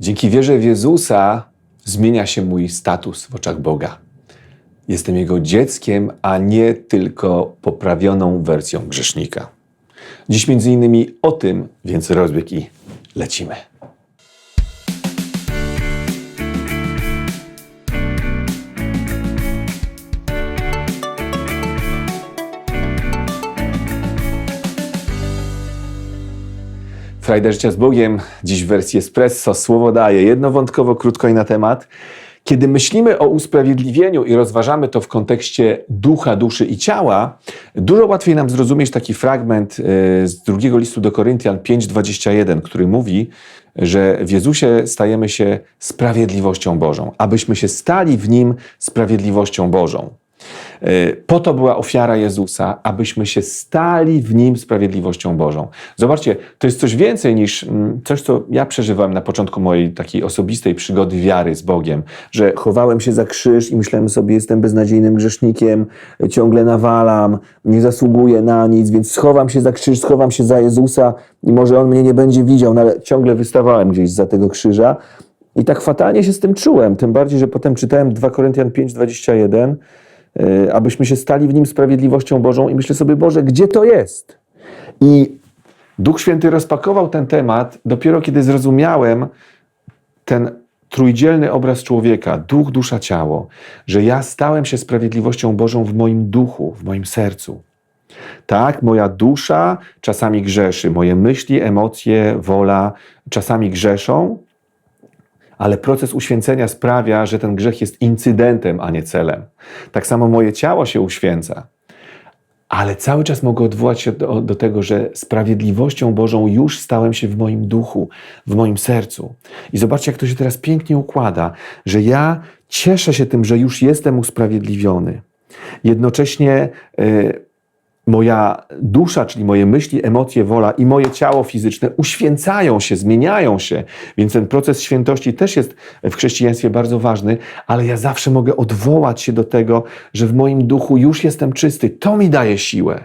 Dzięki wierze w Jezusa zmienia się mój status w oczach Boga. Jestem Jego dzieckiem, a nie tylko poprawioną wersją grzesznika. Dziś między innymi o tym, więc rozbieg i lecimy. Frajda Życia z Bogiem, dziś w wersji Espresso, słowo daje, jednowątkowo, krótko i na temat. Kiedy myślimy o usprawiedliwieniu i rozważamy to w kontekście ducha, duszy i ciała, dużo łatwiej nam zrozumieć taki fragment e, z drugiego listu do Koryntian 5:21, który mówi, że w Jezusie stajemy się sprawiedliwością Bożą, abyśmy się stali w Nim sprawiedliwością Bożą. E, Po to była ofiara Jezusa, abyśmy się stali w Nim sprawiedliwością Bożą. Zobaczcie, to jest coś więcej niż mm, coś, co ja przeżywałem na początku mojej takiej osobistej przygody wiary z Bogiem, że chowałem się za krzyż i myślałem sobie, jestem beznadziejnym grzesznikiem, ciągle nawalam, nie zasługuję na nic, więc schowam się za krzyż, schowam się za Jezusa i może On mnie nie będzie widział, no ale ciągle wystawałem gdzieś za tego krzyża. I tak fatalnie się z tym czułem, tym bardziej, że potem czytałem 2 Koryntian 5:21, y, abyśmy się stali w nim sprawiedliwością Bożą i myślę sobie, Boże, gdzie to jest? I Duch Święty rozpakował ten temat dopiero kiedy zrozumiałem ten trójdzielny obraz człowieka, duch, dusza, ciało, że ja stałem się sprawiedliwością Bożą w moim duchu, w moim sercu. Tak, moja dusza czasami grzeszy, moje myśli, emocje, wola czasami grzeszą, ale proces uświęcenia sprawia, że ten grzech jest incydentem, a nie celem. Tak samo moje ciało się uświęca, ale cały czas mogę odwołać się do, do tego, że sprawiedliwością Bożą już stałem się w moim duchu, w moim sercu. I zobaczcie, jak to się teraz pięknie układa, że ja cieszę się tym, że już jestem usprawiedliwiony. Jednocześnie. Yy, moja dusza, czyli moje myśli, emocje, wola i moje ciało fizyczne uświęcają się, zmieniają się. Więc ten proces świętości też jest w chrześcijaństwie bardzo ważny, ale ja zawsze mogę odwołać się do tego, że w moim duchu już jestem czysty. To mi daje siłę.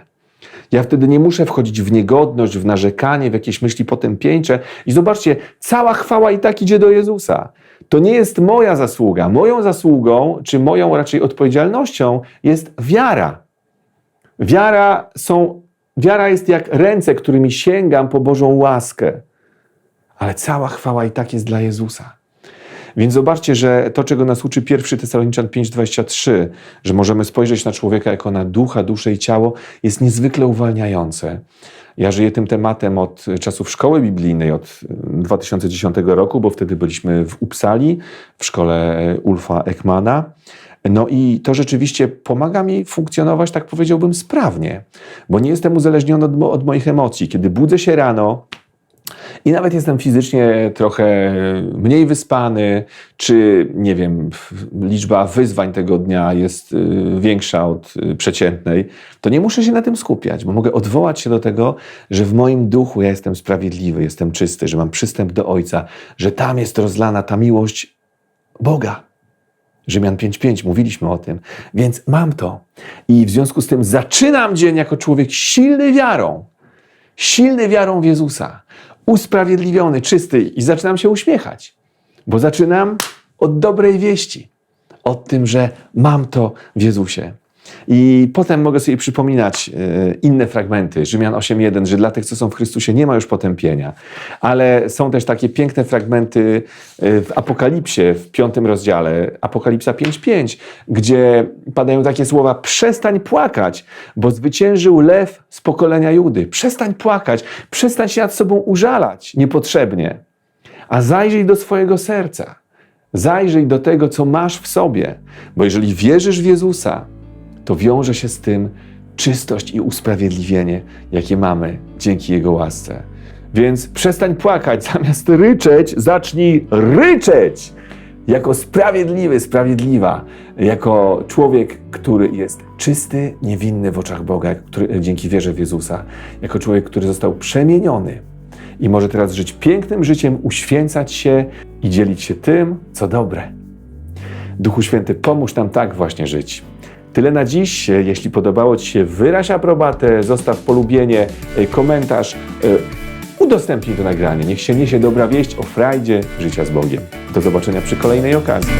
Ja wtedy nie muszę wchodzić w niegodność, w narzekanie, w jakieś myśli potępieńcze. I zobaczcie, cała chwała i tak idzie do Jezusa. To nie jest moja zasługa. Moją zasługą, czy moją raczej odpowiedzialnością jest wiara. Wiara, są, wiara jest jak ręce, którymi sięgam po Bożą łaskę. Ale cała chwała i tak jest dla Jezusa. Więc zobaczcie, że to, czego nas uczy 1 Tesaloniczan 5,23, że możemy spojrzeć na człowieka jako na ducha, duszę i ciało, jest niezwykle uwalniające. Ja żyję tym tematem od czasów szkoły biblijnej, od 2010 roku, bo wtedy byliśmy w Upsali, w szkole Ulfa Ekmana. No i to rzeczywiście pomaga mi funkcjonować, tak powiedziałbym, sprawnie, bo nie jestem uzależniony od, od moich emocji. Kiedy budzę się rano, i nawet jestem fizycznie trochę mniej wyspany, czy nie wiem, liczba wyzwań tego dnia jest y, większa od y, przeciętnej, to nie muszę się na tym skupiać, bo mogę odwołać się do tego, że w moim duchu ja jestem sprawiedliwy, jestem czysty, że mam przystęp do Ojca, że tam jest rozlana ta miłość Boga. Rzymian 5:5, mówiliśmy o tym. Więc mam to. I w związku z tym zaczynam dzień jako człowiek silny wiarą. Silny wiarą w Jezusa. Usprawiedliwiony, czysty i zaczynam się uśmiechać. Bo zaczynam od dobrej wieści. Od tym, że mam to w Jezusie. I potem mogę sobie przypominać e, inne fragmenty, Rzymian 8.1, że dla tych, co są w Chrystusie, nie ma już potępienia. Ale są też takie piękne fragmenty e, w Apokalipsie, w piątym rozdziale, Apokalipsa 5.5, gdzie padają takie słowa: przestań płakać, bo zwyciężył lew z pokolenia Judy. Przestań płakać, przestań się nad sobą użalać niepotrzebnie, a zajrzyj do swojego serca. Zajrzyj do tego, co masz w sobie, bo jeżeli wierzysz w Jezusa, to wiąże się z tym czystość i usprawiedliwienie, jakie mamy dzięki Jego łasce. Więc przestań płakać, zamiast ryczeć, zacznij ryczeć jako sprawiedliwy, sprawiedliwa, jako człowiek, który jest czysty, niewinny w oczach Boga, który, dzięki wierze w Jezusa, jako człowiek, który został przemieniony i może teraz żyć pięknym życiem, uświęcać się i dzielić się tym, co dobre. Duchu Święty, pomóż nam tak właśnie żyć. Tyle na dziś. Jeśli podobało Ci się, wyraź aprobatę, zostaw polubienie, komentarz. udostępnij to nagranie. Niech się niesie dobra wieść o frajdzie życia z Bogiem. Do zobaczenia przy kolejnej okazji.